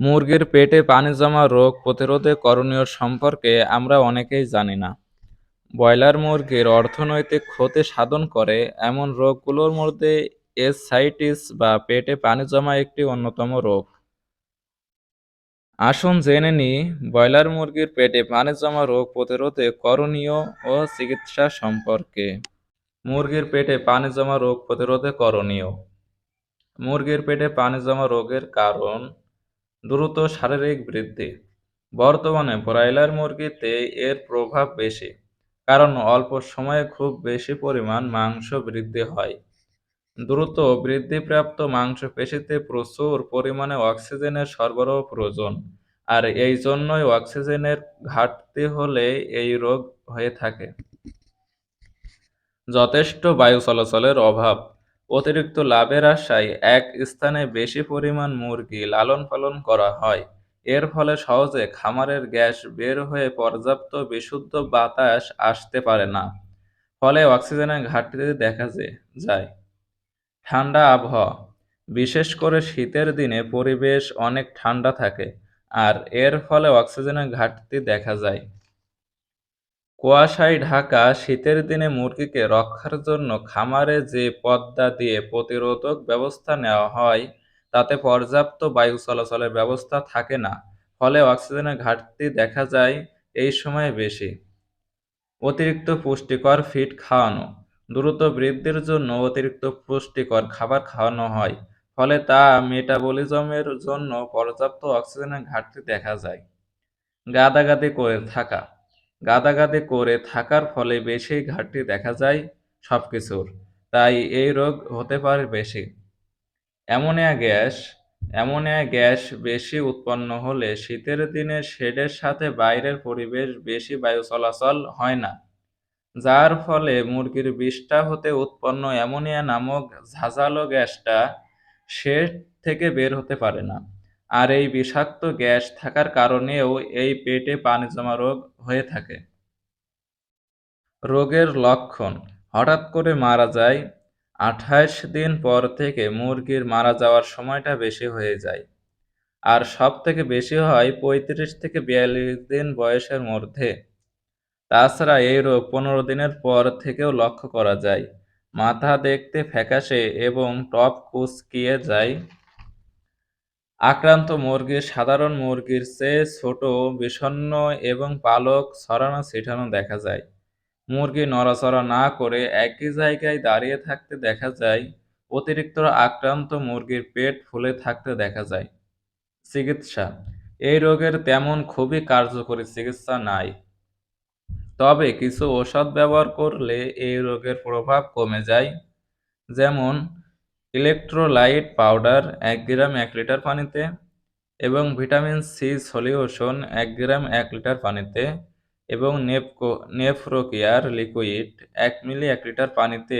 মুরগির পেটে পানি জমা রোগ প্রতিরোধে করণীয় সম্পর্কে আমরা অনেকেই জানি না। ব্রয়লার মুরগির অর্থনৈতিক ক্ষতি সাধন করে এমন রোগগুলোর মধ্যে এসসাইটিস বা পেটে পানি জমা একটি অন্যতম রোগ। আসুন জেনে নিই, ব্রয়লার মুরগির পেটে পানি জমা রোগ প্রতিরোধে করণীয় ও চিকিৎসা সম্পর্কে। মুরগির পেটে পানি জমা রোগ প্রতিরোধে করণীয়। মুরগির পেটে পানি জমা রোগের কারণ দ্রুত শারীরিক বৃদ্ধি। বর্তমানে ব্রয়লার মুরগিতে এর প্রভাব বেশি, কারণ অল্প সময়ে খুব বেশি পরিমাণ মাংস বৃদ্ধি হয়। দ্রুত বৃদ্ধিপ্রাপ্ত মাংসপেশিতে প্রচুর পরিমাণে অক্সিজেনের সরবরাহ প্রয়োজন, আর এই জন্যই অক্সিজেনের ঘাটতি হলে এই রোগ হয়ে থাকে। যথেষ্ট বায়ু চলাচলের অভাব অতিরিক্ত লাভের আশায় এক স্থানে বেশি পরিমাণ মুরগি লালন পালন করা হয়। এর ফলে সহজে খামারের গ্যাস বের হয়ে পর্যাপ্ত বিশুদ্ধ বাতাস আসতে পারে না। ফলে অক্সিজেনের ঘাটতি দেখা যায়। ঠান্ডা আবহাওয়া। বিশেষ করে শীতের দিনে পরিবেশ অনেক ঠান্ডা থাকে, আর এর ফলে অক্সিজেনের ঘাটতি দেখা যায়। কুয়াশায় ঢাকা শীতের দিনে মুরগিকে রক্ষার জন্য খামারে যে পদ্মা দিয়ে প্রতিরোধক ব্যবস্থা নেওয়া হয়, তাতে পর্যাপ্ত বায়ু চলাচলের ব্যবস্থা থাকে না, ফলে অক্সিজেনের ঘাটতি দেখা যায় এই সময়ে বেশি। অতিরিক্ত পুষ্টিকর ফিড খাওয়ানো, দ্রুত বৃদ্ধির জন্য অতিরিক্ত পুষ্টিকর খাবার খাওয়ানো হয়, ফলে তা মেটাবলিজমের জন্য পর্যাপ্ত অক্সিজেনের ঘাটতি দেখা যায়। গাদাগাদি করে থাকা গাদাগাদি করে থাকার ফলে বেশি ঘাটতি দেখা যায় সব কিছুর তাই এই রোগ হতে পারে বেশি। অ্যামোনিয়া গ্যাস অ্যামোনিয়া গ্যাস বেশি উৎপন্ন হলে শীতের দিনে শেডের সাথে বাইরের পরিবেশ বেশি বায়ু চলাচল হয় না। যার ফলে মুরগির বিষ্ঠা হতে উৎপন্ন অ্যামোনিয়া নামক ঝাঁঝালো গ্যাসটা শেড থেকে বের হতে পারে না। আর এই বিষাক্ত গ্যাস থাকার কারণেও এই পেটে পানি জমা রোগ হয়ে থাকে। রোগের লক্ষণ, হঠাৎ করে মারা যায় আঠাশ দিন পর থেকে মুরগির মারা যাওয়ার সময়টা বেশি হয়ে যায়। আর সব থেকে বেশি হয় পঁয়ত্রিশ থেকে বিয়াল্লিশ দিন বয়সের মধ্যে। তাছাড়া এই রোগ পনেরো দিনের পর থেকেও লক্ষ্য করা যায়। মাথা দেখতে ফ্যাকাশে এবং টপ কুচকিয়ে যায়। আক্রান্ত মুরগি সাধারণ মুরগির চেয়ে ছোট, বিষণ্ণ এবং পালক ছড়ানো ছিটানো দেখা যায়। মুরগি নড়াচড়া না করে একই জায়গায় দাঁড়িয়ে থাকতে দেখা যায়, অতিরিক্ত আক্রান্ত মুরগির পেট ফুলে থাকতে দেখা যায়। চিকিৎসা, এই রোগের তেমন খুবই কার্যকরী চিকিৎসা নাই। তবে কিছু ওষুধ ব্যবহার করলে এই রোগের প্রভাব কমে যায়, যেমন ইলেকট্রোলাইট পাউডার এক গ্রাম এক লিটার পানিতে এবং ভিটামিন সি সলিউশন এক গ্রাম এক লিটার পানিতে এবং নেপকো, নেফ্রোকেয়ার লিকুইড এক মিলি এক লিটার পানিতে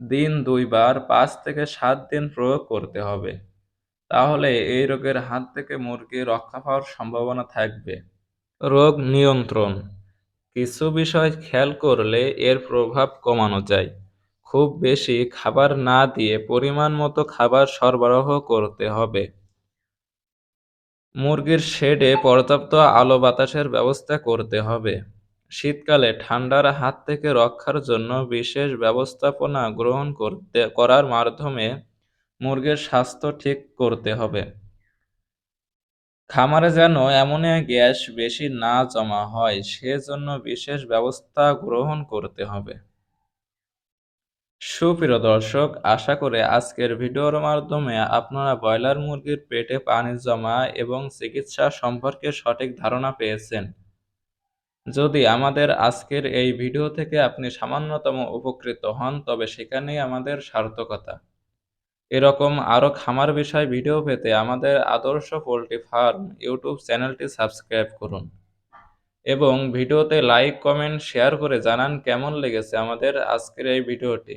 দিন দুইবার পাঁচ থেকে সাত দিন প্রয়োগ করতে হবে। তাহলে এই রোগের হাত থেকে মুরগি রক্ষা পাওয়ার সম্ভাবনা থাকবে। রোগ নিয়ন্ত্রণ। কিছু বিষয় খেয়াল করলে এর প্রভাব কমানো যায়। খুব বেশি খাবার না দিয়ে পরিমাণ মতো খাবার সরবরাহ করতে হবে। মুরগির শেডে পর্যাপ্ত আলো বাতাসের ব্যবস্থা করতে হবে। শীতকালে ঠান্ডার হাত থেকে রক্ষার জন্য বিশেষ ব্যবস্থাপনা গ্রহণ করতে, করার মাধ্যমে মুরগির স্বাস্থ্য ঠিক করতে হবে। খামারে যেন অ্যামোনিয়া গ্যাস বেশি না জমা হয়, সেজন্য বিশেষ ব্যবস্থা গ্রহণ করতে হবে। সুপ্রিয় দর্শক, আশা করে আজকের ভিডিওর মাধ্যমে আপনারা ব্রয়লার মুরগির পেটে পানি জমা এবং চিকিৎসা সম্পর্কে সঠিক ধারণা পেয়েছেন। যদি আমাদের আজকের এই ভিডিও থেকে আপনি সামান্যতম উপকৃত হন, তবে সেখানেই আমাদের সার্থকতা। এরকম আরও খামার বিষয় ভিডিও পেতে আমাদের আদর্শ পোলট্রি ফার্ম ইউটিউব চ্যানেলটি সাবস্ক্রাইব করুন এবং ভিডিওতে লাইক, কমেন্ট, শেয়ার করে জানান কেমন লেগেছে আমাদের আজকের এই ভিডিওটি।